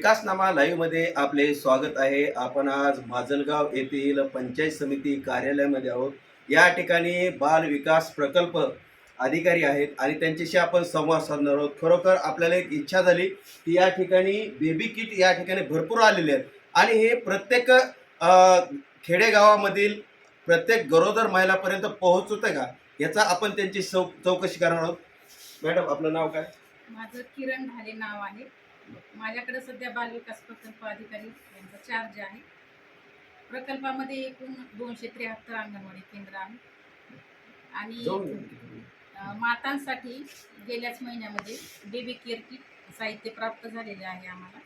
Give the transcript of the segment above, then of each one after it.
विकासनामा लाईव्हमध्ये आपले स्वागत आहे. आपण आज माजलगाव येथील पंचायत समिती कार्यालयामध्ये आहोत. या ठिकाणी बाल विकास प्रकल्प अधिकारी आहेत आणि त्यांच्याशी आपण संवाद साधणार आहोत. खरोखर आपल्याला एक इच्छा झाली की या ठिकाणी बेबी किट या ठिकाणी भरपूर आलेले आहेत. आणि हे प्रत्येक खेडेगावामधील प्रत्येक गरोदर महिलापर्यंत पोहोचत आहे का? याचा आपण त्यांची चौ चौकशी करणार आहोत. मॅडम आपलं नाव काय? माझं किरण ढाले नाव आहे. माझ्याकडे सध्या बालविकास प्रकल्प अधिकारी यांचा चार्ज आहे. प्रकल्पामध्ये एकूण दोनशे त्र्याहत्तर अंगणवाडी केंद्र आहे. आणि मातांसाठी गेल्याच महिन्यामध्ये बेबी केअर किट साहित्य प्राप्त झालेले आहे आम्हाला.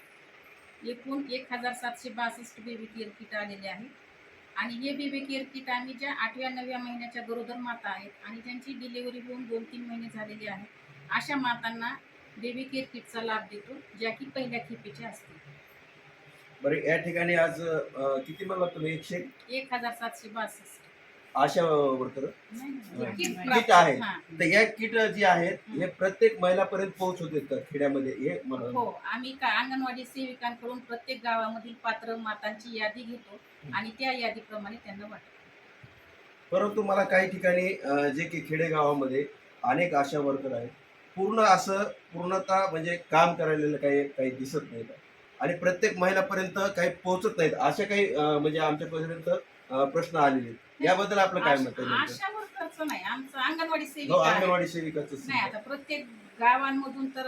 एकूण एक हजार सातशे बासष्ट बेबी केअर किट आलेले आहे. आणि हे बेबी केअर किट आम्ही ज्या आठव्या नवव्या महिन्याच्या गरोदर माता आहेत आणि ज्यांची डिलिव्हरी होऊन दोन तीन महिने झालेले आहेत अशा मातांना बेबी केअर किटचा लाभ देतो ज्या की पहिल्या खेपेच्या असतील बरं या ठिकाणी आज अ, किती म्हणला तुम्ही एकशे एक हजार सातशे बासष्ट आशा वर्कर नाही, नाही. नाही. किट किट प्राप्त- आहे. हां. तर या किट जे आहेत हे प्रत्येक महिलापर्यंत पोहोचवत का खेड्यामध्ये हे मला हो आम्ही का अंगणवाडी सेविकांकडून प्रत्येक गावामधील पात्र मातांची यादी घेतो आणि त्या यादीप्रमाणे त्यांना वाटतो परंतु मला काही ठिकाणी अ, जे की खेडेगावामध्ये अनेक आशा वर्कर आहेत पूर्ण असं पूर्णतः म्हणजे काम करायला काही काही दिसत नाहीत आणि प्रत्येक महिलापर्यंत काही पोहोचत नाहीत. अशा काही म्हणजे आमच्यापर्यंत प्रश्न आलेले. याबद्दल आपलं काय मत वर्करचं नाही. आमचं अंगणवाडी सेविका आहे. अंगणवाडी सेविकाचं नाही आता प्रत्येक गावांमधून तर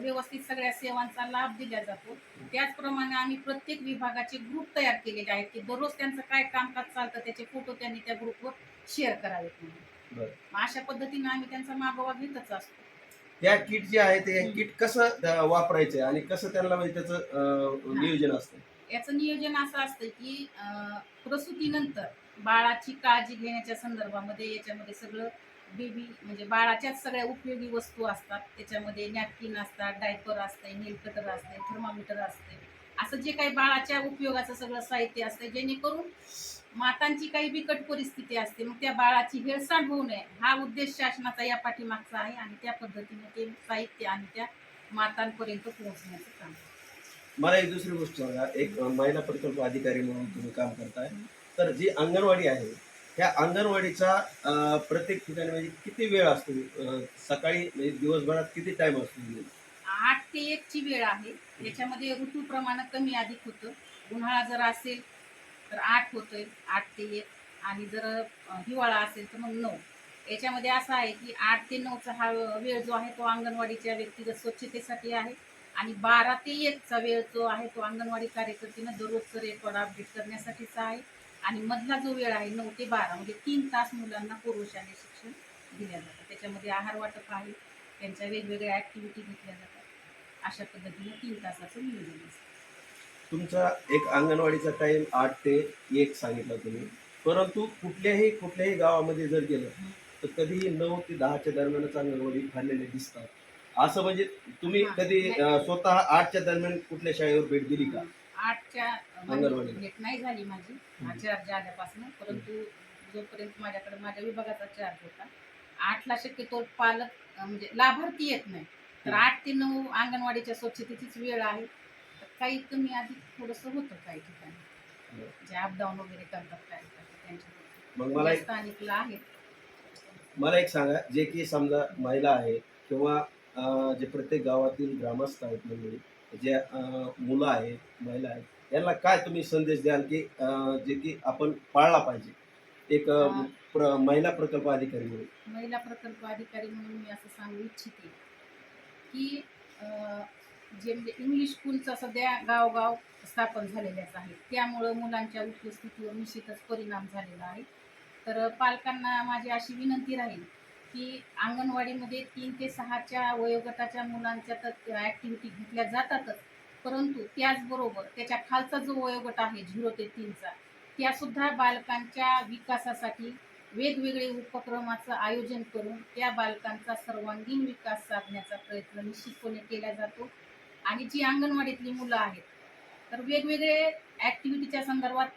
व्यवस्थित सगळ्या सेवांचा लाभ दिला जातो. त्याचप्रमाणे आम्ही प्रत्येक विभागाचे ग्रुप तयार केलेले आहेत की दररोज त्यांचं काय कामकाज चालतं त्याचे फोटो त्यांनी त्या ग्रुपवर शेअर करावेत म्हणून. अशा पद्धतीने आम्ही त्यांचा मागोवा घेतच असतो. त्या किट जे आहे ते किट कसं अ, वापरायचं आणि कसं त्यांना म्हणजे त्याचं नियोजन असतं? याचं नियोजन असं असतं की प्रसूतीनंतर बाळाची काळजी घेण्याच्या संदर्भामध्ये याच्यामध्ये सगळं बेबी म्हणजे बाळाच्याच सगळ्या उपयोगी वस्तू असतात. त्याच्यामध्ये नॅपकिन असतात डायपर असते नेल कटर असते थर्मामीटर असते असं जे काही बाळाच्या उपयोगाचं सगळं साहित्य असतं जेणेकरून मातांची काही बिकट परिस्थिती असते मग त्या बाळाची हेळसांड होऊ नये. हा उद्देश शासनाचा या पाठीमागचा आहे आणि त्या पद्धतीने ते साहित्य आणि त्या मातांपर्यंत पोहोचण्याचं काम मला एक दुसरी गोष्ट सांगा. एक महिला प्रकल्प अधिकारी म्हणून तुम्ही काम करताय. तर जी अंगणवाडी आहे त्या अंगणवाडीचा प्रत्येक ठिकाणी म्हणजे किती वेळ असतो? सकाळी म्हणजे दिवसभरात किती टाइम असतो? आठ ते एक ची वेळ आहे. याच्यामध्ये ऋतूप्रमाणे कमी अधिक होतं. उन्हाळा जर असेल तर आठ होतोय आठ ते एक. आणि जर हिवाळा असेल तर मग नऊ. याच्यामध्ये असं आहे की आठ ते नऊचा हा वेळ जो आहे तो अंगणवाडीच्या व्यक्तिगत स्वच्छतेसाठी आहे. आणि बारा ते एकचा वेळ जो आहे तो अंगणवाडी कार्यकर्तीनं दररोजचं रेकॉर्ड अपडेट करण्यासाठीचा आहे. आणि मधला जो वेळ आहे नऊ ते बारा म्हणजे तीन तास मुलांना पूर्वशालेय शिक्षण दिल्या जातं. त्याच्यामध्ये आहार वाटप आहे. त्यांच्या वेगवेगळ्या ॲक्टिव्हिटी घेतल्या जातात. अशा पद्धतीने तीन तासाचं नियोजन असतं. तुमचा एक अंगणवाडीचा टाइम आठ ते एक सांगितला तुम्ही. परंतु कुठल्याही कुठल्याही गावामध्ये जर गेलं तर कधीही नऊ ते दहाच्या दरम्यानच अंगणवाडी भरलेले दिसतात. असं म्हणजे तुम्ही कधी स्वतः आठच्या दरम्यान कुठल्या शाळेवर भेट दिली का? आठच्या अंगणवाडी. भेट नाही झाली माझी. चार्ज आल्यापासून. परंतु जोपर्यंत माझ्याकडे माझ्या विभागाचा चार्ज होता आठला शक्यतो पालक म्हणजे लाभार्थी येत नाही. तर. आठ ते नऊ अंगणवाडीच्या स्वच्छतेचीच वेळ आहे. काही कमी आधी थोडंसं होतं काही ठिकाणी. जे अपडाऊन वगैरे करतात काय त्यांच्या मग मला एक स्थानिकला आहे. मला एक सांगा जे की समजा महिला आहे किंवा अं, जे प्रत्येक गावातील ग्रामस्थ आहेत मंडळी जे अं, मुलं आहेत महिला आहेत यांना काय तुम्ही संदेश द्याल की अं, जे की आपण पाळला पाहिजे? एक अं, हा. प्र- महिला प्रकल्प अधिकारी म्हणून. महिला प्रकल्प अधिकारी म्हणून मी असं सांगू इच्छिते की अं, जे म्हणजे इंग्लिश स्कूलचा सध्या गावगाव स्थापन झालेल्याच आहे. त्यामुळं मुलांच्या उपस्थितीवर निश्चितच परिणाम झालेला आहे. तर पालकांना माझी अशी विनंती राहील की अंगणवाडीमध्ये तीन ते सहाच्या वयोगटाच्या मुलांच्या तर ॲक्टिव्हिटी घेतल्या जातातच. परंतु त्याचबरोबर त्याच्या खालचा जो वयोगट आहे झिरो ते तीनचा त्यासुद्धा बालकांच्या विकासासाठी वेगवेगळे उपक्रमाचं आयोजन करून त्या बालकांचा सर्वांगीण विकास साधण्याचा प्रयत्न निश्चितपणे केला जातो. आणि जी अंगणवाडीतली मुलं आहेत तर वेगवेगळे ॲक्टिव्हिटीच्या संदर्भात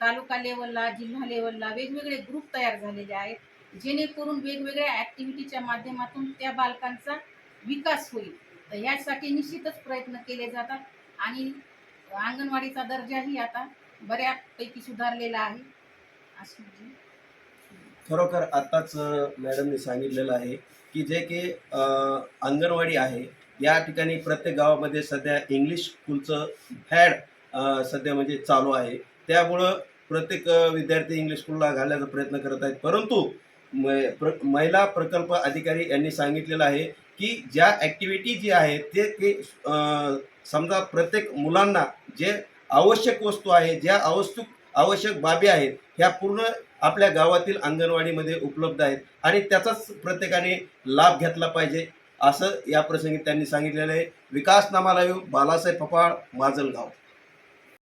तालुका लेवलला जिल्हा लेवलला वेगवेगळे ग्रुप तयार झालेले आहेत जेणेकरून वेगवेगळ्या ॲक्टिव्हिटीच्या माध्यमातून त्या बालकांचा विकास होईल. तर यासाठी निश्चितच प्रयत्न केले जातात आणि अंगणवाडीचा दर्जाही आता बऱ्यापैकी सुधारलेला आहे. अशी खरोखर आत्ताच मॅडमने सांगितलेलं आहे की जे की अंगणवाडी आहे या ठिकाणी प्रत्येक गावामध्ये सध्या इंग्लिश स्कूलचं हॅड सध्या म्हणजे चालू आहे. त्यामुळं प्रत्येक विद्यार्थी इंग्लिश स्कूलला घालण्याचा प्रयत्न करत आहेत. परंतु प्र महिला प्रकल्प अधिकारी यांनी सांगितलेलं आहे की ज्या ॲक्टिव्हिटी जी आहेत ते ते समजा प्रत्येक मुलांना जे आवश्यक वस्तू आहे ज्या आवश्यक आवश्यक बाबी आहेत ह्या पूर्ण आपल्या गावातील अंगणवाडीमध्ये उपलब्ध आहेत आणि त्याचाच प्रत्येकाने लाभ घेतला पाहिजे. असं या प्रसंगी त्यांनी सांगितलेलं आहे. विकास नामाला बालासाहेब पपाळ माजलगाव.